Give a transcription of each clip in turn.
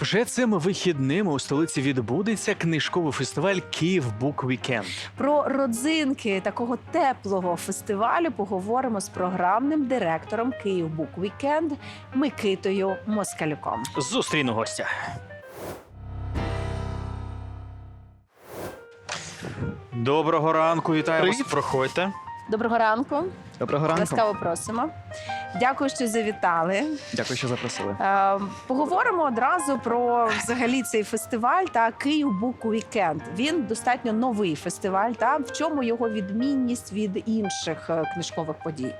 Вже цими вихідними у столиці відбудеться книжковий фестиваль Київ Бук Вікенд. Про родзинки такого теплого фестивалю поговоримо з програмним директором Київ Бук Вікенд Микитою Москалюком. Зустріну гостя. Доброго ранку, вітаю вас. Проходьте. Доброго ранку, Доброго ранку. ласкаво просимо. Дякую, що завітали. Дякую, що запросили. Е, Поговоримо одразу про взагалі цей фестиваль та Київ Бук Вікенд. Він достатньо новий фестиваль. Та в чому його відмінність від інших е, книжкових подій?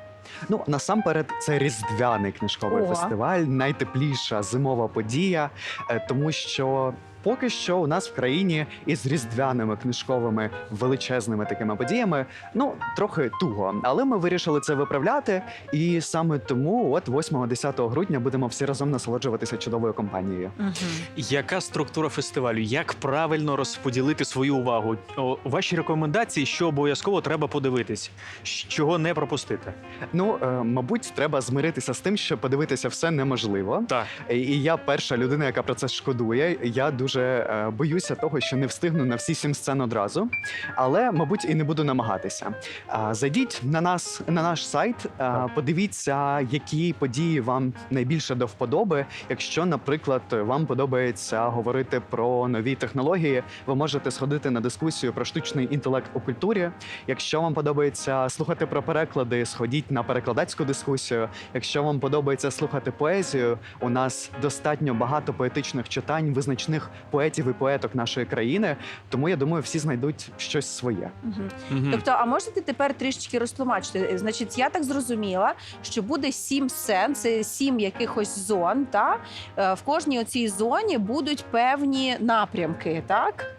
Ну насамперед, це різдвяний книжковий О. фестиваль, найтепліша зимова подія, е, тому що. Поки що у нас в країні із різдвяними книжковими величезними такими подіями, ну трохи туго. Але ми вирішили це виправляти, і саме тому, от 8-10 грудня, будемо всі разом насолоджуватися чудовою компанією. Яка структура фестивалю? Як правильно розподілити свою увагу? О, ваші рекомендації, що обов'язково треба подивитись, чого не пропустити? Ну, е, мабуть, треба змиритися з тим, що подивитися все неможливо. Так. І я перша людина, яка про це шкодує. Я дуже е, боюся того, що не встигну на всі сім сцен одразу. Але, мабуть, і не буду намагатися. А, Зайдіть на нас на наш сайт, а, подивіться, які події вам найбільше до вподоби. Якщо, наприклад, вам подобається говорити про нові технології, ви можете сходити на дискусію про штучний інтелект у культурі. Якщо вам подобається слухати про переклади, сходіть на перекладацьку дискусію. Якщо вам подобається слухати поезію, у нас достатньо багато поетичних читань визначних поетів і поеток нашої країни. Тому я думаю, всі знайдуть щось своє. Угу. Угу. Тобто, а можете тепер трішечки розтлумачити? Значить, я так зрозуміла, що буде сім сцен, це сім якихось зон. Та Е, в кожній оцій зоні будуть певні напрямки, так?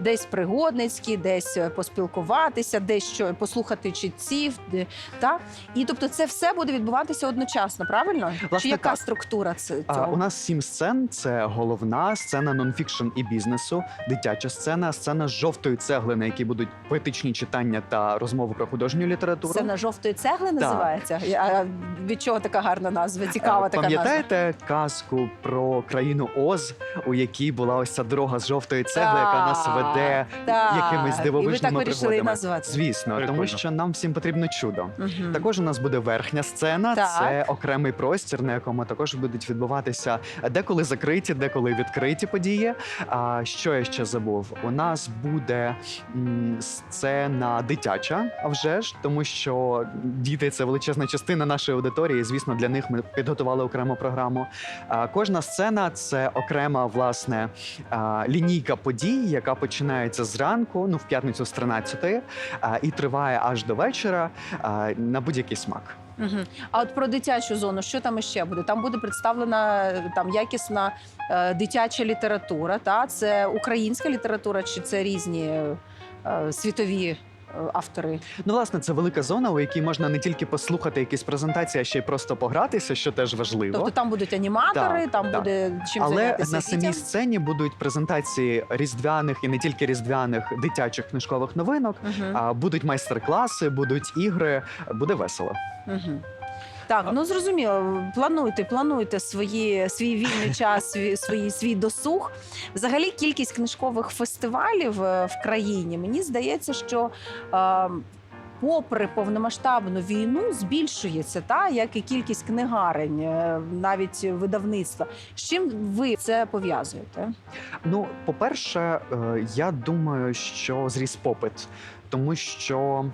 Десь пригодницькі, десь е, поспілкуватися, десь що послухати читців, де та і тобто, це все буде відбуватися одночасно, правильно? Власне, Чи яка так. структура це А, цього? у нас сім сцен: це головна сцена нонфікшн і бізнесу, дитяча сцена, сцена жовтої цегли, на якій будуть поетичні читання та розмови про художню літературу. Це на жовтої цегли називається? А від чого така гарна назва? Цікава Е, така назва. Пам'ятаєте казку про країну Оз, у якій була ось ця дорога з жовтої цегли, яка нас Так, веде Так. якимись І ви дивовижними так вирішили пригодами? назвати. Звісно, Прикольно. тому що нам всім потрібно чудо. Також у нас буде верхня сцена. Так. Це окремий простір, на якому також будуть відбуватися деколи закриті, деколи відкриті події. А що я ще забув? У нас буде сцена дитяча, а вже ж, тому що діти це величезна частина нашої аудиторії. і, Звісно, для них ми підготували окрему програму. А, кожна сцена це окрема власне лінійка подій, яка починається зранку, ну в п'ятницю з 13 і триває аж до вечора на будь-який смак. Угу. А от про дитячу зону, що там іще буде? Там буде представлена там якісна е, дитяча література. Та це українська література, чи це різні е, світові автори? Ну, власне, це велика зона, у якій можна не тільки послухати якісь презентації, а ще й просто погратися, що теж важливо. Тобто там будуть аніматори, Так, там так. буде чим Але зайнятися на самій дітям? сцені будуть презентації різдвяних і не тільки різдвяних дитячих книжкових новинок. Угу. А будуть майстер-класи, будуть ігри, буде весело. Мгм. Так, ну зрозуміло. Плануйте, плануйте свої, свій вільний час, свій, свій, досуг. Взагалі, кількість книжкових фестивалів е, в країні, мені здається, що. Е, Попри повномасштабну війну збільшується, та як і кількість книгарень, е, навіть видавництва. З чим ви це пов'язуєте? Ну, по-перше, е, я думаю, що зріс попит. Тому що,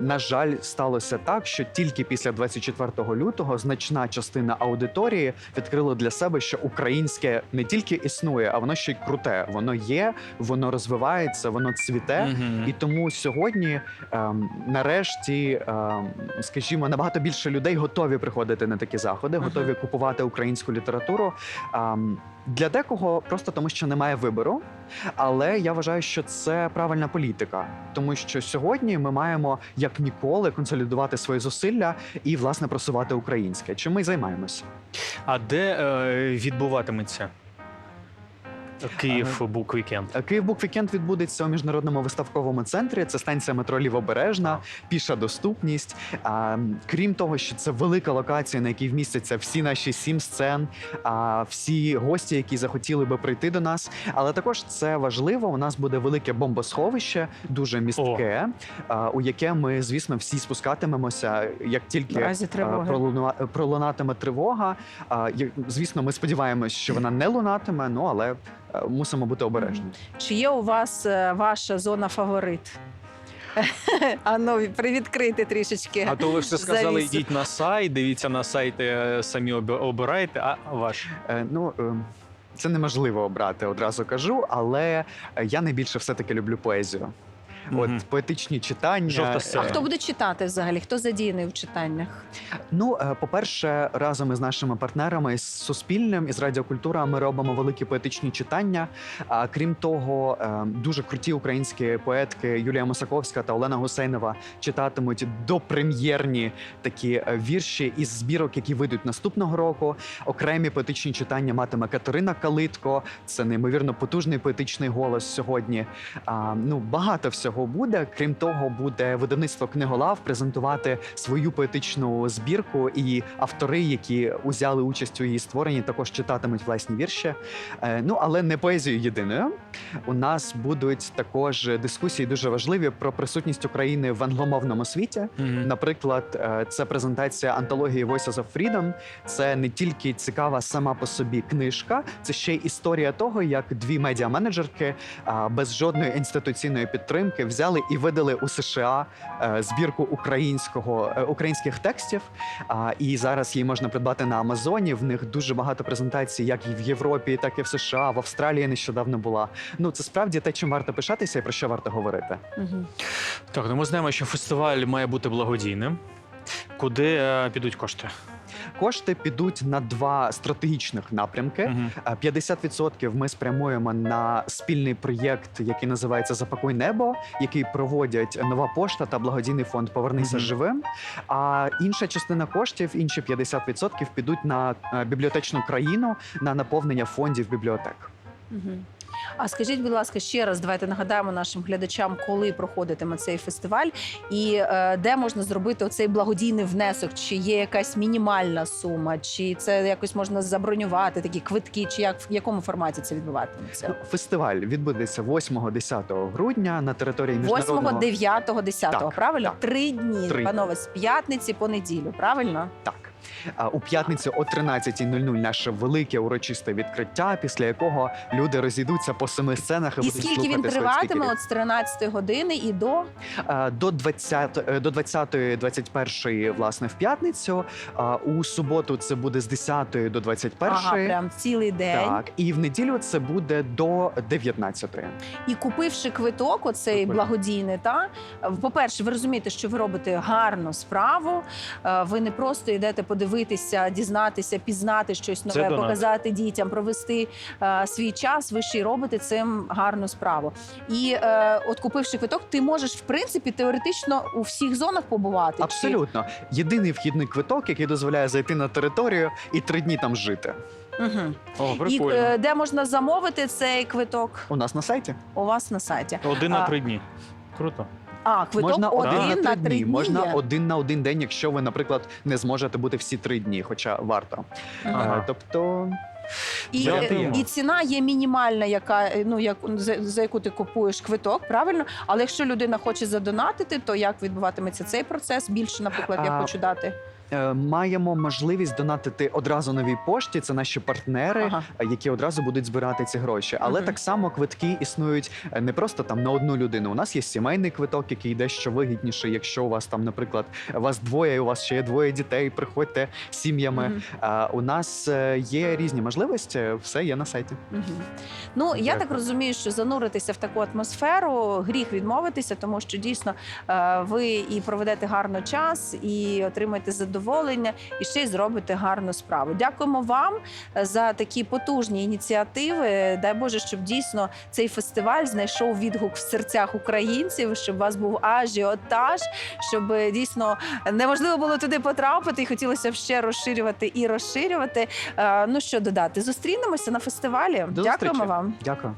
на жаль, сталося так, що тільки після 24 лютого значна частина аудиторії відкрила для себе, що українське не тільки існує, а воно ще й круте. Воно є, воно розвивається, воно цвіте. Мгм. І тому сьогодні, ем, нарешті, ем, скажімо, набагато більше людей готові приходити на такі заходи, Мгм. готові купувати українську літературу. Ем, для декого просто тому, що немає вибору. Але я вважаю, що це правильна політика, тому що сьогодні ми маємо як ніколи консолідувати свої зусилля і власне просувати українське. Чим ми займаємося? А де е, відбуватиметься? Київ Бук Вікенд. Київ Бук Вікенд відбудеться у міжнародному виставковому центрі. Це станція метро Лівобережна, піша доступність. А, крім того, що це велика локація, на якій вмістяться всі наші сім сцен, а, всі гості, які захотіли би прийти до нас. Але також це важливо. У нас буде велике бомбосховище, дуже містке, а, у яке ми, звісно, всі спускатимемося, як тільки пролуна- пролунатиме тривога. А, Звісно, ми сподіваємось, що вона не лунатиме, ну але мусимо бути обережні. Чи є у вас е, ваша зона фаворит? А ну, привідкрити трішечки. А то ви все сказали, завісу. йдіть на сайт, дивіться на сайт, е, самі обирайте, а ваш. Е, Ну е, це неможливо обрати, одразу кажу, але е, я найбільше все-таки люблю поезію. Мгм. От поетичні читання. Жовта сцена. А хто буде читати взагалі? Хто задіяний в читаннях? Ну, е, по-перше, разом із нашими партнерами з Суспільним із Радіокультура ми робимо великі поетичні читання. А крім того, е, дуже круті українські поетки Юлія Мосаковська та Олена Гусейнова читатимуть допрем'єрні такі е, вірші із збірок, які вийдуть наступного року. Окремі поетичні читання матиме Катерина Калитко. Це неймовірно потужний поетичний голос сьогодні. А, ну багато всього буде. Крім того, буде видавництво книголав презентувати свою поетичну збірку, і автори, які узяли участь у її створенні, також читатимуть власні вірші. Е, ну але не поезію єдиною. У нас будуть також дискусії дуже важливі про присутність України в англомовному світі. Мгм. Наприклад, е, це презентація антології Voices of Freedom. Це не тільки цікава сама по собі книжка, це ще й історія того, як дві медіаменеджерки без жодної інституційної підтримки взяли і видали у США е, збірку українського е, українських текстів. І зараз її можна придбати на Амазоні. В них дуже багато презентацій, як і в Європі, так і в США. В Австралії нещодавно була. Ну це справді те, чим варто пишатися і про що варто говорити. Угу. Так, ну ми знаємо, що фестиваль має бути благодійним. Куди е, підуть кошти? Кошти підуть на два стратегічних напрямки. Е, 50% ми спрямуємо на спільний проєкт, який називається Запакуй небо, який проводять нова пошта та благодійний фонд Повернися Мгм. живим. А інша частина коштів, інші 50% підуть на е, бібліотечну країну на наповнення фондів бібліотек. Угу. А скажіть, будь ласка, ще раз давайте нагадаємо нашим глядачам, коли проходитиме цей фестиваль, і е, де можна зробити оцей благодійний внесок? Чи є якась мінімальна сума, чи це якось можна забронювати такі квитки, чи як в якому форматі це відбуватиметься? Фестиваль відбудеться 8-10 грудня на території 8, міжнародного 9, 10, Так, правильно? так. Три дні, Три. панове, з п'ятниці по неділю, правильно? Так. У п'ятницю о 13.00 наше велике урочисте відкриття, після якого люди розійдуться по семи сценах і, І будуть скільки він триватиме от з 13 години і до до 20, е, до 20 21 власне в п'ятницю. У суботу це буде з 10 до 21. ага, прям цілий день. Так, і в неділю це буде до 19. І купивши квиток, оцей Супер. благодійний, та по-перше, ви розумієте, що ви робите гарну справу. Е, Ви не просто йдете подивитися, дізнатися, пізнати щось нове, показати дітям, провести е, свій час. Ви ще й робите цим гарну справу. І е, от купивши квиток, ти можеш в принципі теоретично у всіх зонах побувати. Чи- Абсолютно. Єдиний вхідний квиток, який дозволяє зайти на територію і три дні там жити. Угу. О, І е, де можна замовити цей квиток? У нас на сайті У вас на сайті. Один на три дні. Круто. А, квиток можна один, один на на три дні. Можна є? один на один день, якщо ви, наприклад, не зможете бути всі три дні, хоча варто. Ага. Е, Тобто І, Дякую. е, і ціна є мінімальна, яка е, ну як за, за яку ти купуєш квиток, правильно? Але якщо людина хоче задонатити, то як відбуватиметься цей процес? Більше, наприклад, я А, хочу дати. Е, маємо можливість донатити одразу новій пошті. Це наші партнери. Ага. е, які одразу будуть збирати ці гроші. Але Мгм. так само квитки існують е, не просто там на одну людину. У нас є сімейний квиток, який дещо вигідніший. Якщо у вас там, наприклад, вас двоє, і у вас ще є двоє дітей, приходьте сім'ями. А у нас є різні можливості, все є на сайті. Мгм. Ну я так розумію, що зануритися в таку атмосферу гріх відмовитися, тому що дійсно ви і проведете гарно час, і отримаєте задоволення. Задоволення і ще й зробите гарну справу. Дякуємо вам е, за такі потужні ініціативи. Дай Боже, щоб дійсно цей фестиваль знайшов відгук в серцях українців, щоб у вас був ажіотаж, щоб е, дійсно неможливо було туди потрапити, і хотілося б ще розширювати і розширювати. Е, Ну що додати? Зустрінемося на фестивалі. До Дякуємо зустрічі. вам. Дякую.